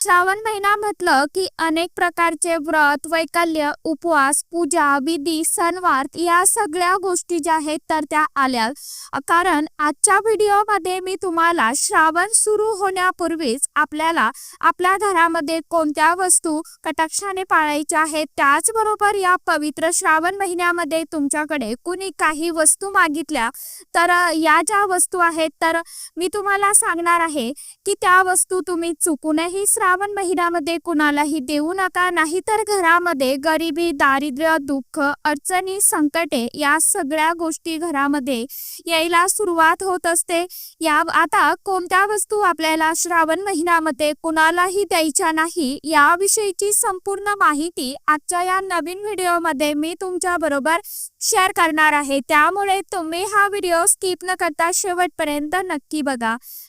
श्रावण महिना म्हटलं की अनेक प्रकारचे व्रत वैकल्य उपवास पूजा विधी सणवार या सगळ्या गोष्टी ज्या आहेत तर त्या आल्या. कारण आजच्या व्हिडिओमध्ये मी तुम्हाला श्रावण सुरू होण्यापूर्वीच आपल्याला आपल्या घरामध्ये कोणत्या वस्तू कटाक्षाने पाळायच्या आहेत त्याचबरोबर या पवित्र श्रावण महिन्यामध्ये तुमच्याकडे कुणी काही वस्तू मागितल्या तर या ज्या वस्तू आहेत तर मी तुम्हाला सांगणार आहे की त्या वस्तू तुम्ही चुकूनही श्रावण महिन्यामध्ये कुणालाही देऊ नका नाहीतर घरामध्ये गरिबी दारिद्र्य दुःख अडचणी संकटे या सगळ्या गोष्टी घरामध्ये यायला सुरुवात होत असते. या आता कोणत्या वस्तू आपल्याला श्रावण महिन्यामध्ये कुणालाही द्यायच्या नाही याविषयीची संपूर्ण माहिती आजच्या या नवीन व्हिडिओमध्ये मी तुमच्या बरोबर शेअर करणार आहे. त्यामुळे तुम्ही हा व्हिडिओ स्किप न करता शेवटपर्यंत नक्की बघा.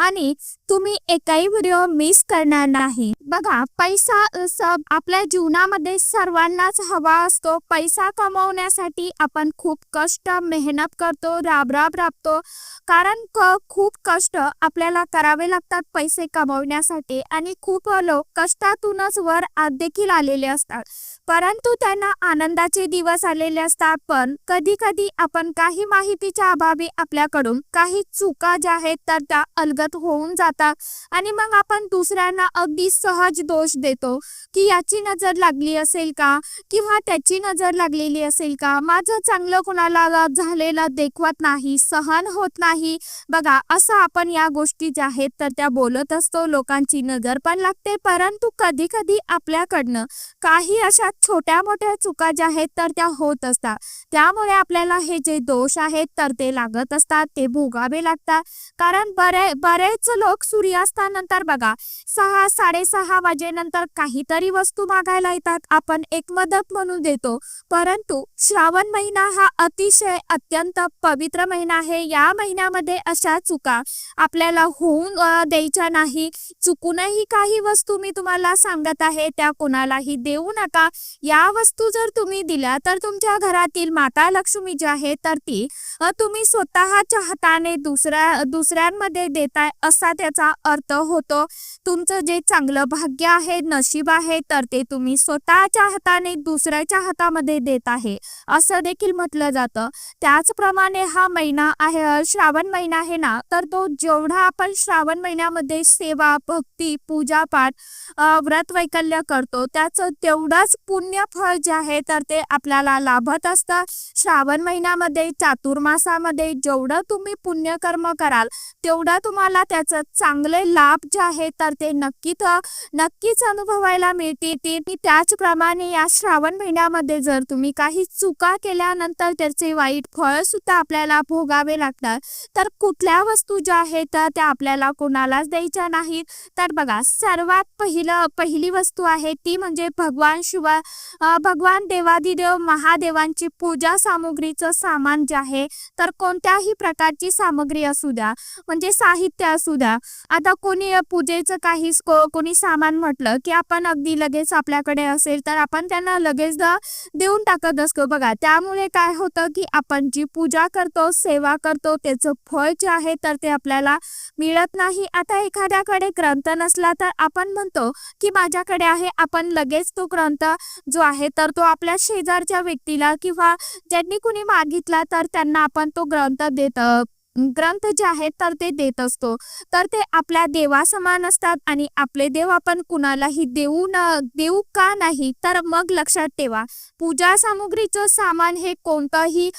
आणि तुम्ही एकही व्हिडिओ मिस करणार नाही. बघा पैसा सब आपल्या जीवनामध्ये सर्वांनाच हवा असतो. पैसा कमवण्यासाठी आपण खूप कष्ट मेहनत करतो राबराब राबतो. कारण खूप कष्ट आपल्याला करावे लागतात पैसे कमवण्यासाठी. आणि खूप लोक कष्टातूनच वर देखील आलेले असतात. परंतु त्यांना आनंदाचे दिवस आलेले असतात. पण कधी कधी आपण काही माहितीच्या अभावी आपल्याकडून काही चुका ज्या आहेत तर त्या अलगत होऊन जातात आणि मग आपण दुसऱ्यांना अगदी सहज दोष देतो. की याची नजर लागली असेल का? किंवा त्याची नजर लागलेली असेल का? माझं चांगलं कुणाला झालेलं देखवत नाही सहन होत नाही. बघा असं आपण या गोष्टी ज्या आहेत तर त्या बोलत असतो लोकांची नजर पण लागते. परंतु कधी कधी आपल्याकडनं काही अशा छोट्या मोठ्या चुका ज्या आहेत तर त्या होत असतात. त्यामुळे आपल्याला हे जे दोष आहेत तर ते लागत असतात ते भोगावे लागतात. कारण बरे बरेच लोक सूर्यास्तानंतर बघा. सहा साडेसहा वाजेनंतर काहीतरी वस्तू मागायला येतात. आपण एक मदत म्हणून देतो. परंतु श्रावण महिना हा अतिशय अत्यंत पवित्र महिना आहे. या महिन्यामध्ये अशा चुका आपल्याला होऊन द्यायच्या नाही. चुकूनही काही वस्तू मी तुम्हाला सांगत आहे त्या कोणालाही देऊ नका. या वस्तू जर तुम्ही दिल्या तर तुमच्या घरातील माता लक्ष्मी जी आहे तर ती तुम्ही स्वतःच्या हाताने दुसऱ्या दुसऱ्यांमध्ये देताय असा त्याचा अर्थ होतो? तुमचं जे चांगलं भाग्य आहे नशीब आहे तर ते तुम्ही स्वतःच्या हाताने दुसऱ्याच्या हातामध्ये देत आहे असं देखील म्हटलं जातं. त्याचप्रमाणे हा महिना आहे श्रावण महिना आहे ना तर तो जेवढा आपण श्रावण महिन्यामध्ये सेवा भक्ती पूजा पाठ व्रत वैकल्य करतो त्याचं तेवढंच पुण्य फळ जे आहे तर ते आपल्याला लाभत असतं. श्रावण महिन्यामध्ये चातुर्मासामध्ये जेवढं तुम्ही पुण्यकर्म कराल तेवढं तुम्हाला त्याचं चांगले लाभ जे आहे तर ते नक्कीच नक्कीच अनुभवायला मिळतील. त्याचप्रमाणे या श्रावण महिन्यामध्ये जर तुम्ही काही चुका केल्यानंतर त्याचे वाईट फळ सुद्धा आपल्याला भोगावे लागतात तर कुठल्या वस्तू ज्या आहेत तर त्या आपल्याला कोणालाच द्यायच्या नाहीत. तर बघा सर्वात पहिलं पहिली वस्तू आहे ती म्हणजे भगवान शिवा भगवान देवादिदेव महादेवांची पूजा सामुग्रीचं सामान जे आहे तर कोणत्याही प्रकारची सामग्री असू द्या. म्हणजे साहित्य असू द्या. आता कोणी पूजेचं काही कोणी सामान म्हटलं की आपण अगदी लगेच आपल्याकडे असेल तर आपण त्यांना लगेच देऊन टाकत असतो. बघा त्यामुळे काय होतं की आपण जी पूजा करतो सेवा करतो त्याचं फळ जे आहे तर ते आपल्याला मिळत नाही. आता एखाद्याकडे ग्रंथ नसला तर आपण म्हणतो की माझ्याकडे आहे आपण लगेच तो ग्रंथ जो आहे तर तो आपल्या शेजारच्या व्यक्तीला किंवा ज्यांनी कुणी मागितला तर त्यांना आपण तो ग्रंथ देत ग्रंथ जे आहेत तर ते देत असतो. तर ते आपल्या देवा समान असतात आणि आपले देव आपण कुणालाही देऊ न देऊ का नाही तर मग लक्षात ठेवा. पूजा सामुग्रीचं सामान हे कोणतंही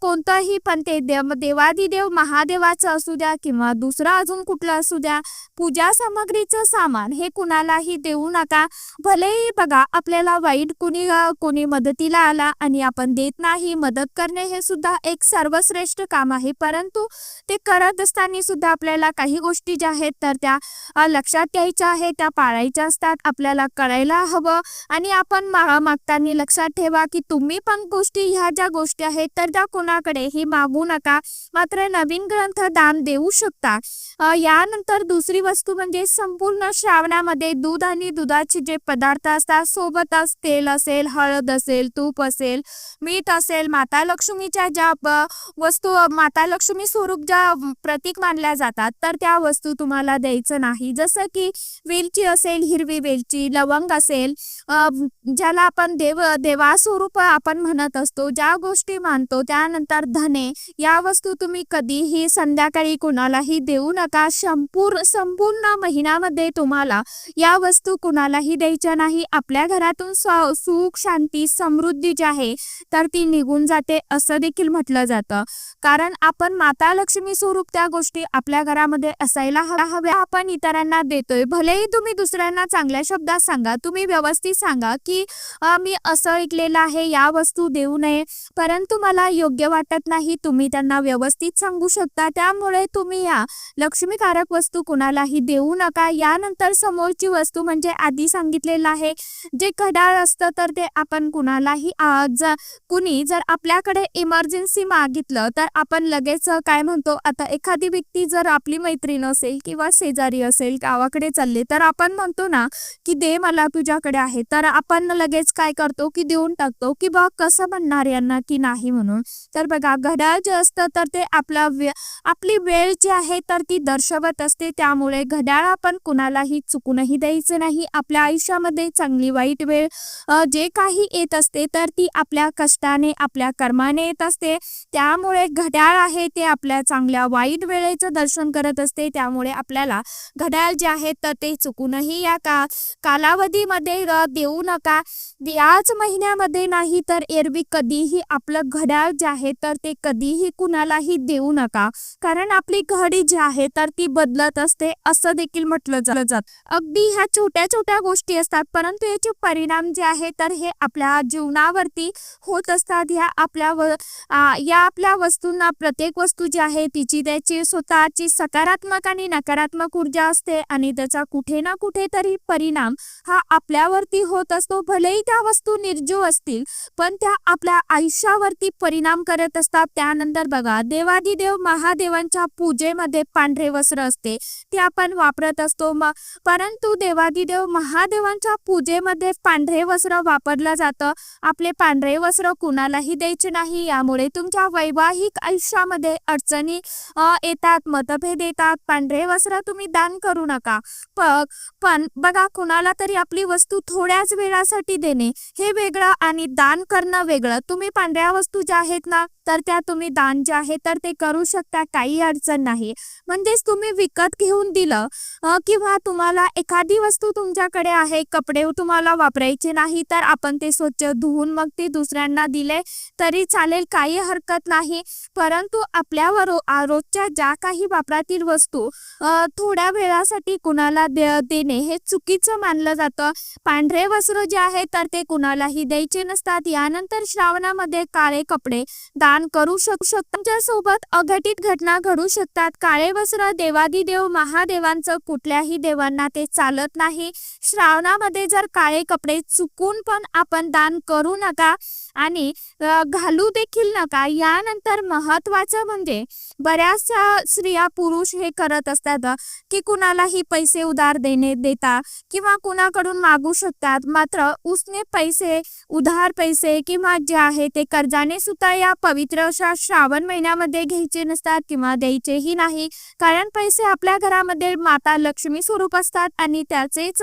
कोणतंही पण ते देव देवादिदेव महादेवाचं असू द्या किंवा दुसरं अजून कुठलं असू द्या पूजा सामग्रीचं सामान हे कुणालाही देऊ नका. भलेही बघा आपल्याला वाईट कुणी कोणी मदतीला आला आणि आपण देत नाही मदत करणे हे सुद्धा एक सर्वश्रेष्ठ काम आहे. परंतु ते करत असताना सुद्धा आपल्याला काही गोष्टी ज्या आहेत तर त्या लक्षात घ्यायच्या आहेत त्या पाळायच्या असतात आपल्याला करायला हवं. आणि आपण मागताना लक्षात ठेवा की तुम्ही पण गोष्टी ह्या ज्या गोष्टी आहेत तर त्या कोणाकडेही मागू नका. मात्र नवीन ग्रंथ दान देऊ शकता. यानंतर दुसरी वस्तू म्हणजे संपूर्ण श्रावणामध्ये दूध आणि दुधाचे जे पदार्थ असतात सोबतच तेल असेल हळद असेल तूप असेल मीठ असेल माता लक्ष्मीच्या ज्या वस्तू माता लक्ष्मी स्वरूप ज्या प्रतीक मानल्या जातात तर त्या वस्तू तुम्हाला द्यायचं नाही. जसं की वेलची असेल हिरवी वेलची लवंग असेल ज्याला आपण देव देवास्वरूप आपण म्हणत असतो ज्या गोष्टी मानतो त्यानंतर धने या वस्तू तुम्ही कधीही संध्याकाळी कोणालाही देऊ नका. संपूर्ण संपूर्ण महिन्यामध्ये तुम्हाला या वस्तू कुणालाही द्यायच्या नाही. आपल्या घरातून सुख शांती समृद्धी जी आहे तर ती निघून जाते असं देखील म्हटलं जातं. कारण आपण माता लक्ष्मी स्वरूप त्या गोष्टी आपल्या घरामध्ये असायला हव्या हव्या. आपण इतरांना देतोय. भलेही तुम्ही दुसऱ्यांना चांगल्या शब्दात सांगा तुम्ही व्यवस्थित सांगा की मी असं ऐकलेलं आहे या वस्तू देऊ नये. परंतु मला योग्य वाटत नाही तुम्ही त्यांना व्यवस्थित सांगू शकता. त्यामुळे तुम्ही या लक्ष्मीकारक वस्तू कुणालाही देऊ नका. यानंतर समोरची वस्तू म्हणजे आधी सांगितलेलं आहे जे घड्याळ असतं तर ते आपण कुणालाही कुणी जर आपल्याकडे इमर्जन्सी मागितलं तर आपण लगेच काय म्हणतो आता एखादी व्यक्ती जर आपली मैत्रीण असेल किंवा शेजारी असेल गावाकडे चालले तर आपण म्हणतो ना की दे मला तुझ्याकडे आहे. तर आपण लगेच काय करतो की देऊन टाकतो की बघ कसं म्हणणार यांना की नाही म्हणून. तर बघा घड्याळ जे असतं तर ते आपला वे आपली वेळ जी आहे तर ती दर्शवत असते. त्यामुळे घड्याळ आपण कुणालाही चुकूनही द्यायचं नाही. आपल्या आयुष्यामध्ये चांगली वाईट वेळ जे काही येत असते तर ती आपल्या कष्टाने आपल्या कर्माने येत असते. त्यामुळे घड्याळ आहे ते आपल्या चांगल्या वाईट वेळेचं दर्शन करत असते त्यामुळे आपल्याला घड्याळ जे आहे तर ते चुकूनही या का कालावधीमध्ये देऊ नका. याच महिन्यामध्ये नाही तर एरवी कधीही आपलं घड्याळ जे आहे तर ते कधीही कुणालाही देऊ नका. कारण आपली घडी जी आहे तर ती बदलत असते असं देखील म्हटलं जा- जात. अगदी ह्या छोट्या छोट्या गोष्टी असतात परंतु याचे परिणाम जे आहे तर हे आपल्या जीवनावरती होत असतात. ह्या आपल्या या आपल्या वस्तूंना प्रत्येक वस्तू जी आहे. तिची त्याची स्वतःची सकारात्मक आणि नकारात्मक ऊर्जा असते आणि त्याचा कुठे ना कुठेतरी परिणाम हा आपल्यावरती होत असतो. भलेही त्या वस्तू निर्जीव असतील पण त्या आपल्या आयुष्यावरती परिणाम करत असतात. त्यानंतर बघा देवादिदेव महादेवांच्या पूजेमध्ये पांढरे वस्त्र असते. ते आपण वापरत असतो. म परंतु देवादिदेव महादेवांच्या पूजेमध्ये पांढरे वस्त्र वापरलं जातं. आपले पांढरे वस्त्र कुणालाही द्यायचे नाही. यामुळे तुमच्या वैवाहिक आयुष्यामध्ये अडचण अडचणी येतात मतभेद येतात पांढरे वस्त्र तुम्ही दान करू नका. प पण बघा कुणाला तरी आपली वस्तू थोड्याच वेळासाठी देणे हे वेगळं आणि दान करणं वेगळं. तुम्ही पांढऱ्या वस्तू ज्या आहेत ना तर त्या तुम्ही दान जे आहे तर ते करू शकता काही अडचण नाही. म्हणजेच तुम्ही विकत घेऊन दिलं किंवा तुम्हाला एखादी वस्तू तुमच्याकडे आहे कपडे तुम्हाला वापरायचे नाही तर आपण ते स्वच्छ धुवून मग ते दुसऱ्यांना दिले तरी चालेल काही हरकत नाही. परंतु आपल्यावर रोजच्या ज्या काही वापरातील वस्तू थोड्या वेळासाठी कुणाला दे देणे हे चुकीचं मानलं जातं. पांढरे वस्त्र जे आहे तर ते कुणालाही द्यायचे नसतात. यानंतर श्रावणामध्ये काळे कपडे दान करू शकू शकतात सोबत अघटित घटना घडू शकतात. काळे वस्त्र देवादिदेव महादेवांचं कुठल्याही देवांना ते चालत नाही. श्रावणामध्ये जर काळे कपडे चुकून पण आपण दान करू नका आणि घालू देखील नका यानंतर महत्वाचं म्हणजे बऱ्याचशा स्त्रिया पुरुष हे करत असतात. की कुणालाही पैसे उधार देणे देता किंवा कुणाकडून मागू शकतात. मात्र उसने पैसे उधार पैसे किंवा जे आहे ते कर्जाने सुद्धा या पवित्र अशा श्रावण महिन्यामध्ये घ्यायचे नसतात किंवा द्यायचेही नाही. कारण पैसे आपल्या घरामध्ये माता लक्ष्मी स्वरूप असतात आणि त्याचेच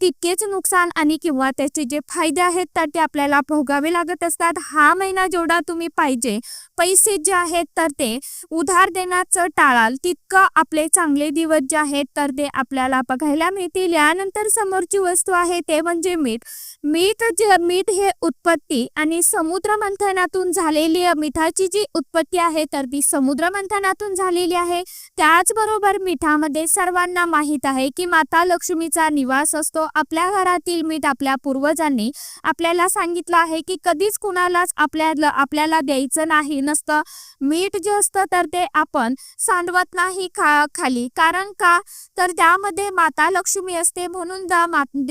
तितकेच नुकसान आणि किंवा त्याचे जे फायदे आहेत तर ते आपल्याला भोगावे लागत असतात. हा महिना जेवढा तुम्ही पाहिजे पैसे जे आहेत तर ते उधार देण्याचं टाळाल. तितकं आपले चांगले दिवस जे आहेत तर ते आपल्याला बघायला मिळतील. यानंतर समोरची वस्तू आहे ते म्हणजे मीठ. मीठ जे मीठ हे उत्पत्ती आणि समुद्र मंथनातून झालेली मिठाची जी उत्पत्ती आहे तर ती समुद्र मंथनातून झालेली आहे. त्याचबरोबर मिठामध्ये सर्वांना माहीत आहे की माता लक्ष्मीचा निवास असतो. आपल्या घरातील मीठ आपल्या पूर्वजांनी आपल्याला सांगितलं आहे की कधीच कुणालाच आपल्याला आपल्याला द्यायचं नाही नसतं. मीठ जे असतं तर ते आपण सांडवत नाही खा खाली. कारण का? तर त्यामध्ये माता लक्ष्मी असते म्हणून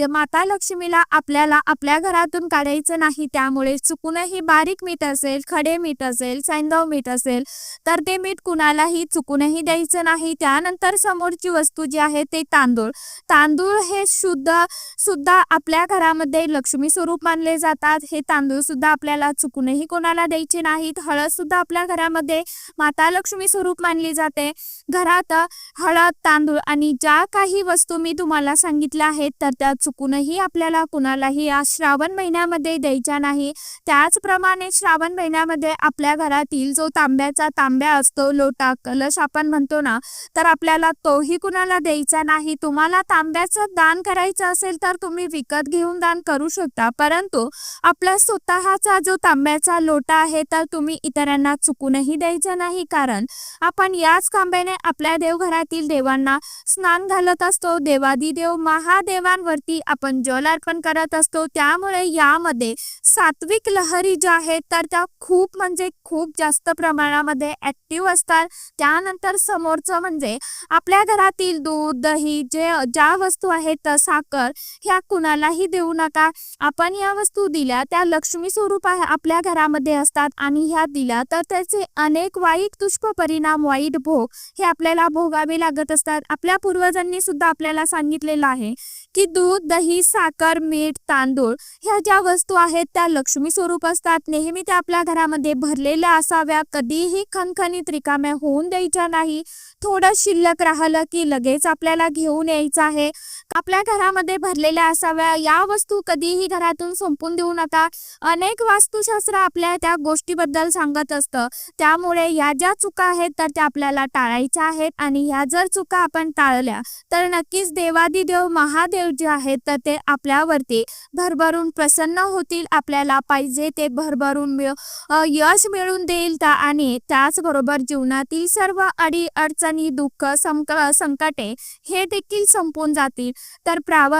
माता लक्ष्मीला आपल्याला आपल्या घरातून काढायचं नाही त्यामुळे चुकूनही बारीक मीठ असेल खडे मीठ असेल सैंदव मीठ असेल तर ते मीठ कुणालाही चुकूनही द्यायचं नाही. त्यानंतर समोरची वस्तू जी आहे ते तांदूळ. तांदूळ हे शुद्ध सुद्धा आपल्या घरामध्ये लक्ष्मी स्वरूप मानले जातात. हे तांदूळ सुद्धा आपल्याला चुकूनही कोणाला द्यायचे नाहीत. हळद सुद्धा आपल्या घरामध्ये माता लक्ष्मी स्वरूप मानली जाते. घरात हळद तांदूळ आणि ज्या काही वस्तू मी तुम्हाला सांगितल्या आहेत तर त्या चुकूनही आपल्याला कुणालाही क्रिया श्रावण महिन्यामध्ये द्यायच्या नाही. त्याचप्रमाणे श्रावण महिन्यामध्ये आपल्या घरातील जो तांब्याचा तांब्या असतो लोटा कलश आपण म्हणतो ना तर आपल्याला तोही कुणाला द्यायचा नाही. तुम्हाला तांब्याचं दान करायचं असेल तर तुम्ही विकत घेऊन दान करू शकता. परंतु आपला स्वतःचा जो तांब्याचा लोटा आहे तर तुम्ही इतरांना चुकूनही द्यायचा नाही. कारण आपण याच तांब्याने आपल्या देवघरातील देवांना स्नान घालत असतो. देवादी देव महादेवांवरती आपण जल अर्पण करत असतो. त्यामुळे यामध्ये सात्विक लहरी ज्या आहेत तर त्या खूप म्हणजे खूप जास्त प्रमाणामध्ये ऍक्टिव्ह असतात. त्यानंतर समोरचं म्हणजे आपल्या घरातील दूध दही जे ज्या वस्तू आहेत साखर ह्या कुणालाही देऊ नका. आपण या वस्तू दिल्या त्या लक्ष्मी स्वरूप आपल्या घरामध्ये असतात आणि ह्या दिल्या तर त्याचे अनेक वाईट दुष्परिणाम वाईट भोग हे आपल्याला भोगावे लागत असतात. आपल्या पूर्वजांनी सुद्धा आपल्याला सांगितलेलं आहे. की दूध दही साखर मीठ तांदूळ ह्या ज्या वस्तू आहेत त्या लक्ष्मी स्वरूप असतात. नेहमी त्या आपल्या घरामध्ये भरलेल्या असाव्या कधीही खणखणीत रिकाम्या होऊन द्यायच्या नाही. थोडं शिल्लक राहिलं की लगेच आपल्याला घेऊन यायचं आहे. आपल्या घरामध्ये भरलेल्या असाव्या या वस्तू कधीही घरातून संपून देऊ नका. अनेक वास्तुशास्त्र आपल्या त्या गोष्टीबद्दल सांगत असतं. त्यामुळे या ज्या चुका आहेत तर त्या आपल्याला टाळायच्या आहेत आणि ह्या जर चुका आपण टाळल्या तर नक्कीच देवादिदेव महादेव जे आहेत तर ते आपल्यावरती भरभरून प्रसन्न होतील. आपल्याला पाहिजे ते भरभरून यश मिळून देईल आणि त्याचबरोबर जीवनातील सर्व अडी अडचणी दुःख संक संकटे हे देखील संपून जातील. तर प्राव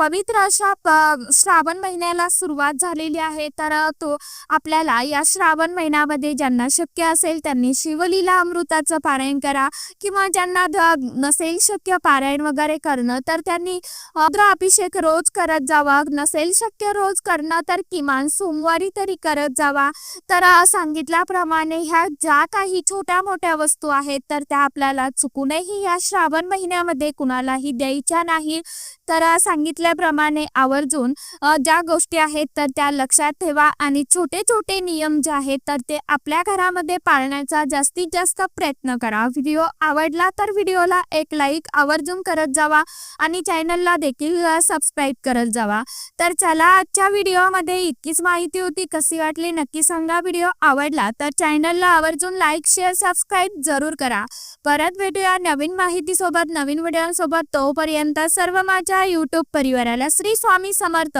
पवित्र अशा प- श्रावण महिन्याला सुरुवात झालेली आहे. तर तो आपल्याला या श्रावण महिन्यामध्ये ज्यांना शक्य असेल त्यांनी शिवलीला अमृताचं पारायण करा. किंवा ज्यांना ध- नसेल शक्य पारायण वगैरे करणं तर त्यांनी रुद्र अभिषेक रोज करत जावा. नसेल शक्य रोज करणं तर किमान सोमवारी तरी करत जावा. तर सांगितल्याप्रमाणे ह्या ज्या काही छोट्या मोठ्या वस्तू आहेत तर त्या आपल्याला चुकूनही या श्रावण महिन्यामध्ये कुणालाही द्यायच्या नाही तर सांगितल्या सांगितल्याप्रमाणे आवर्जून ज्या गोष्टी आहेत तर त्या लक्षात ठेवा आणि छोटे छोटे नियम जे आहेत तर ते आपल्या घरामध्ये पाळण्याचा जास्तीत जास्त प्रयत्न करा. व्हिडिओ आवडला तर व्हिडिओला एक लाईक आवर्जून करत जावा आणि चॅनलला देखील सबस्क्राईब करत जावा. तर चला आजच्या व्हिडिओमध्ये इतकीच माहिती होती. कशी वाटली नक्की सांगा. व्हिडिओ आवडला तर चॅनलला आवर्जून लाईक शेअर सबस्क्राईब जरूर करा. परत भेटूया नवीन माहितीसोबत नवीन व्हिडिओसोबत. तोपर्यंत सर्व माझ्या यूट्यूब परिवाराला श्री स्वामी समर्थ.